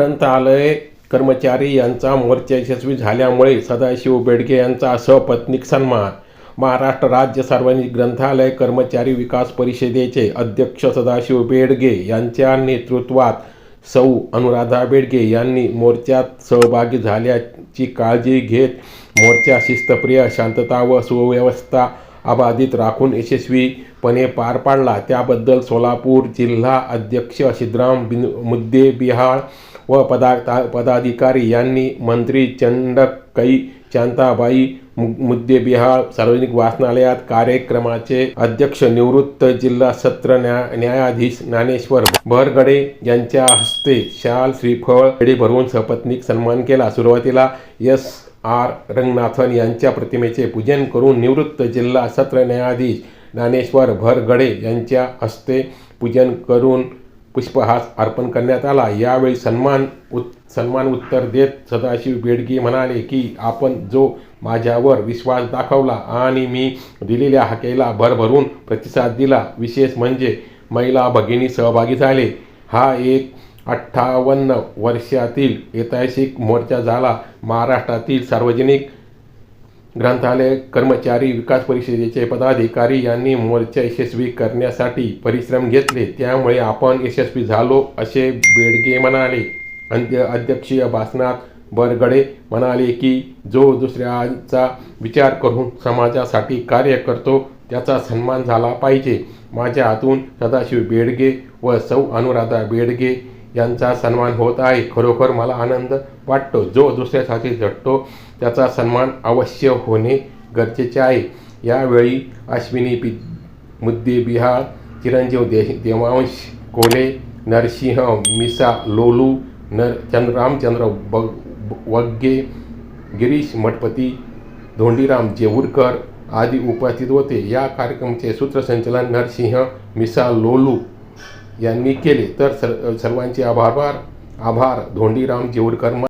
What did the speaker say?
ग्रंथालय कर्मचारी यांचा मोर्चा यशस्वी झाल्यामुळे सदाशिव बेडगे यांचा सपत्नीक सन्मान. महाराष्ट्र राज्य सार्वजनिक ग्रंथालय कर्मचारी विकास परिषदेचे अध्यक्ष सदाशिव बेडगे यांच्या नेतृत्वात सौ. अनुराधा बेडगे यांनी मोर्चात सहभागी झाल्याची काळजी घेत मोर्चा शिस्तप्रिय शांतता व सुव्यवस्था अबाधित राखून यशस्वीपणे पार पाडला. त्याबद्दल सोलापूर जिल्हा अध्यक्ष सिद्धराम बिन मुद्दे बिहाळ व पदा पदाधिकारी यांनी मंत्री चंडकई शांताबाई मु- मुद्दे बिहाळ सार्वजनिक वाचनालयात कार्यक्रमाचे अध्यक्ष निवृत्त जिल्हा सत्र न्या न्यायाधीश ज्ञानेश्वर भरगडे यांच्या हस्ते शाल श्रीफळ पेढी भरवून सपत्नीक सन्मान केला. सुरुवातीला एस. आर. रंगनाथन यांच्या प्रतिमेचे पूजन करून निवृत्त जिल्हा सत्र न्यायाधीश ज्ञानेश्वर भरगडे यांच्या हस्ते पूजन करून पुष्पहास अर्पण करण्यात आला. यावेळी सन्मान उत सन्मान उत्तर देत सदाशिव बेडगी म्हणाले की आपण जो माझ्यावर विश्वास दाखवला आणि मी दिलेल्या हाकेला भरभरून प्रतिसाद दिला विशेष म्हणजे महिला भगिनी सहभागी झाले. हा एक अठ्ठावन्न वर्षातील ऐतिहासिक मोर्चा झाला. महाराष्ट्रातील सार्वजनिक ग्रंथालय कर्मचारी विकास परिषदेचे पदाधिकारी यांनी मोर्चा यशस्वी करण्यासाठी परिश्रम घेतले. त्यामुळे आपण यशस्वी झालो असे बेडगे म्हणाले. अंत्य अध्यक्षीय भाषणात बरगडे म्हणाले की जो दुसऱ्यांचा विचार करून समाजासाठी कार्य करतो त्याचा सन्मान झाला पाहिजे. माझ्या हातून सदाशिव बेडगे व सौ अनुराधा बेडगे यांचा सन्मान होत आहे. खरोखर मला आनंद वाटतो. जो दुसऱ्यासाठी झटतो त्याचा सन्मान अवश्य होणे गरजेचे आहे. यावेळी अश्विनी पि मुद्दे बिहार चिरंजीव दे देवांश कोले नरसिंह मिसा लोलू नर चंद्र रामचंद्र बग वग्गे गिरीश मठपती धोंडीराम जेऊरकर आदी उपस्थित होते. या कार्यक्रमाचे सूत्रसंचलन नरसिंह मिसा लोलू यांनी केले. तर सर्वांचे आभार आभार. धोंडीराम जेऊरकर